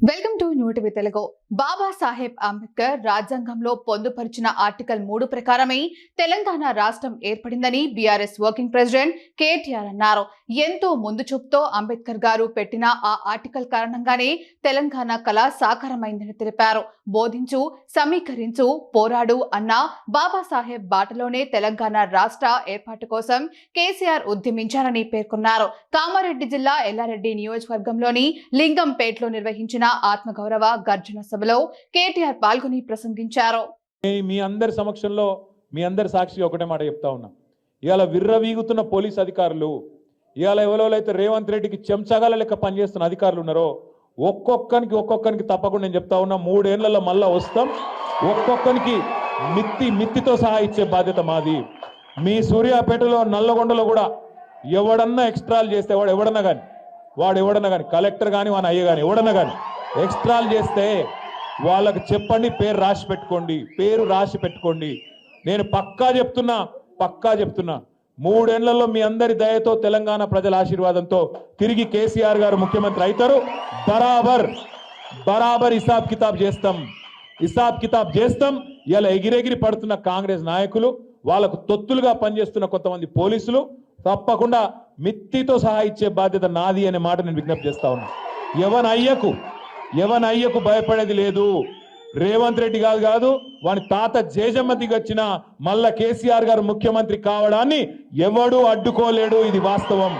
Welcome to new TV Telugu Babasaheb Ambedkar రాజ్యాంగంలో పొందుపరిచిన article మూడు ప్రకారమే తెలంగాణ రాష్ట్రం ఏర్పడిందని బీఆర్ఎస్ వర్కింగ్ ప్రెసిడెంట్ కేటీఆర్ అన్నారు. ఎంతో ముందు చూపుతో అంబేద్కర్ గారు పెట్టిన ఆ ఆర్టికల్ కారణంగానే తెలంగాణ కళ సాకారమైందని తెలిపారు. బోధించు సమీకరించు పోరాడు అన్న బాబాసాహెబ్ బాటలోనే తెలంగాణ రాష్ట్ర ఏర్పాటు కోసం కేసీఆర్ ఉద్యమించారని పేర్కొన్నారు. కామారెడ్డి జిల్లా ఎల్లారెడ్డి నియోజకవర్గంలోని లింగంపేటలో నిర్వహించిన ఆత్మగౌరవ గర్జన సభలో కేటీఆర్ పాల్గొని ప్రసంగించారు. మీ- మీ అందరి సమక్షంలో మీ అందరి సాక్షిగా ఒకటే మాట చెప్తా ఉన్నా. ఇవాళ విర్రవీగుతున్న పోలీస్ అధికారులు ఇవాళ ఎవరెవరైతే రేవంత్ రెడ్డికి చెంచగాల లెక్క పనిచేస్తున్న అధికారులు ఉన్నారో ఒక్కొక్కరికి ఒక్కొక్కరికి తప్పకుండా నేను చెప్తా ఉన్నా మూడేళ్ళలో మళ్ళా వస్తాం. ఒక్కొక్కరికి మిత్తి మిత్తితో సహా ఇచ్చే బాధ్యత మాది. మీ సూర్యాపేటలో నల్లగొండలో కూడా ఎవడన్నా ఎక్స్ట్రాలు చేస్తే వాడు ఎవడన్నా కానీ వాడు ఎవడన్నా కానీ కలెక్టర్ కానీ వాని అయ్య కానీ ఎవడన్నా కానీ ఎక్స్ట్రాలు చేస్తే వాళ్ళకు చెప్పండి పేరు రాసి పెట్టుకోండి పేరు రాసి పెట్టుకోండి. నేను పక్కా చెప్తున్నా పక్కా చెప్తున్నా. మూడేళ్ళలో మీ అందరి దయతో తెలంగాణ ప్రజల ఆశీర్వాదంతో తిరిగి కేసీఆర్ గారు ముఖ్యమంత్రి అవుతారు. బరాబర్ బరాబర్ హిసాబ్ కితాబ్ చేస్తాం. హిసాబ్ కితాబ్ చేస్తాం. ఇలా ఎగిరెగిరి పడుతున్న కాంగ్రెస్ నాయకులు వాళ్ళకు తొత్తులుగా పనిచేస్తున్న కొంతమంది పోలీసులు తప్పకుండా మిత్తితో సహా ఇచ్చే బాధ్యత నాది అనే మాట నేను విజ్ఞప్తి చేస్తా ఉన్నా. ఎవన్ అయ్యకు ఎవన్ అయ్యకు భయపడేది లేదు. రేవంత్ రెడ్డి కాదు కాదు వాని తాత జేజమ్మ దిగొచ్చిన మళ్ళా కేసీఆర్ గారు ముఖ్యమంత్రి కావడాన్ని ఎవడూ అడ్డుకోలేడు. ఇది వాస్తవం.